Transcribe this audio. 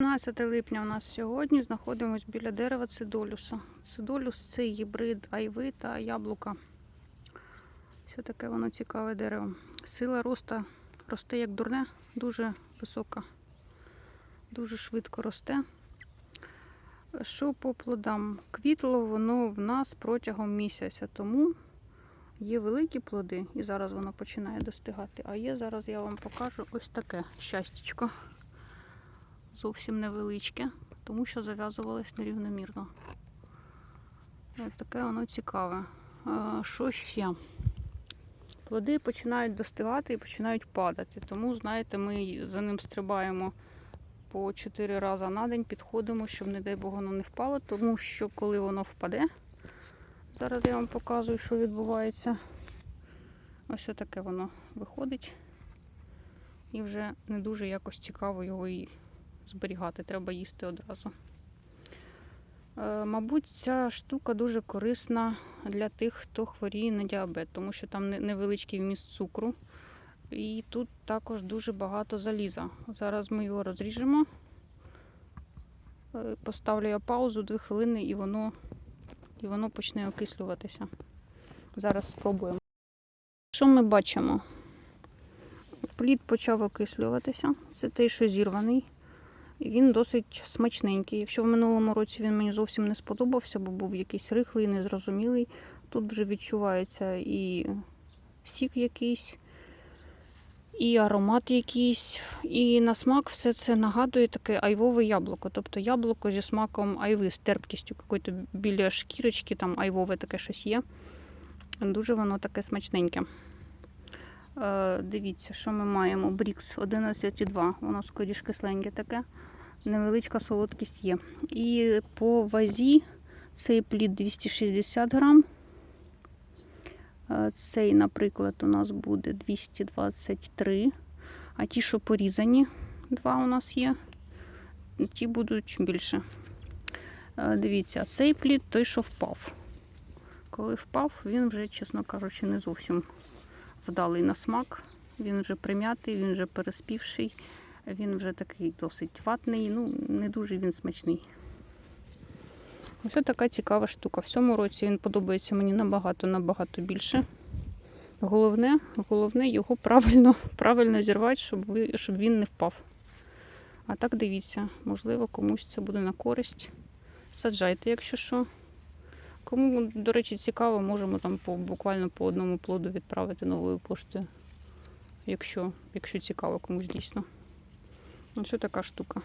15 липня у нас сьогодні знаходимось біля дерева цидолюса. Цидолюс це гібрид айви та яблука. Все таке воно цікаве дерево. Сила росту росте як дурне, дуже висока, дуже швидко росте. Що по плодам? Квітло воно в нас протягом місяця, тому є великі плоди, і зараз воно починає достигати. А є зараз я вам покажу ось таке щастячко зовсім невеличке, тому що зав'язувалось нерівномірно. Таке воно цікаве. Що ще? Плоди починають достигати і починають падати. Тому, знаєте, ми за ним стрибаємо по 4 рази на день, підходимо, щоб, не дай Бог, воно не впало, тому що коли воно впаде, зараз я вам показую, що відбувається. Ось таке воно виходить. І вже не дуже якось цікаво його і зберігати, треба їсти одразу. Е, Мабуть, ця штука дуже корисна для тих, хто хворіє на діабет, тому що там невеличкий вміст цукру. І тут також дуже багато заліза. Зараз ми його розріжемо. Е, Поставлю я паузу 2 хвилини і воно, і воно почне окислюватися. Зараз спробуємо. Що ми бачимо? Плід почав окислюватися. Це той, що зірваний. Він досить смачненький. Якщо в минулому році він мені зовсім не сподобався, бо був якийсь рихлий, незрозумілий, тут вже відчувається і сік якийсь, і аромат якийсь. І на смак все це нагадує таке айвове яблуко. Тобто яблуко зі смаком айви, з терпкістю якої-то біля шкірочки, там айвове таке щось є. Дуже воно таке смачненьке. Е, Дивіться, що ми маємо. Брікс 11,2. Воно скоріш кисленьке таке. Невеличка солодкість є. І по вазі цей плід 260 грам. Е, Цей, наприклад, у нас буде 223. А ті, що порізані, два у нас є, ті будуть більше. Е, Дивіться, цей плід той, що впав. Коли впав, він вже, чесно кажучи, не зовсім вдалий на смак. Він вже прим'ятий, він вже переспівший, він вже такий досить ватний, ну не дуже він смачний. Ось така цікава штука. В цьому році він подобається мені набагато-набагато більше. Головне, головне його правильно, правильно зірвати, щоб, ви, щоб він не впав. А так дивіться, можливо, комусь це буде на користь. Саджайте, якщо що. Кому, до речі, цікаво, можемо там по, буквально по одному плоду відправити новою поштою. Якщо, якщо цікаво комусь дійсно. Ось така штука.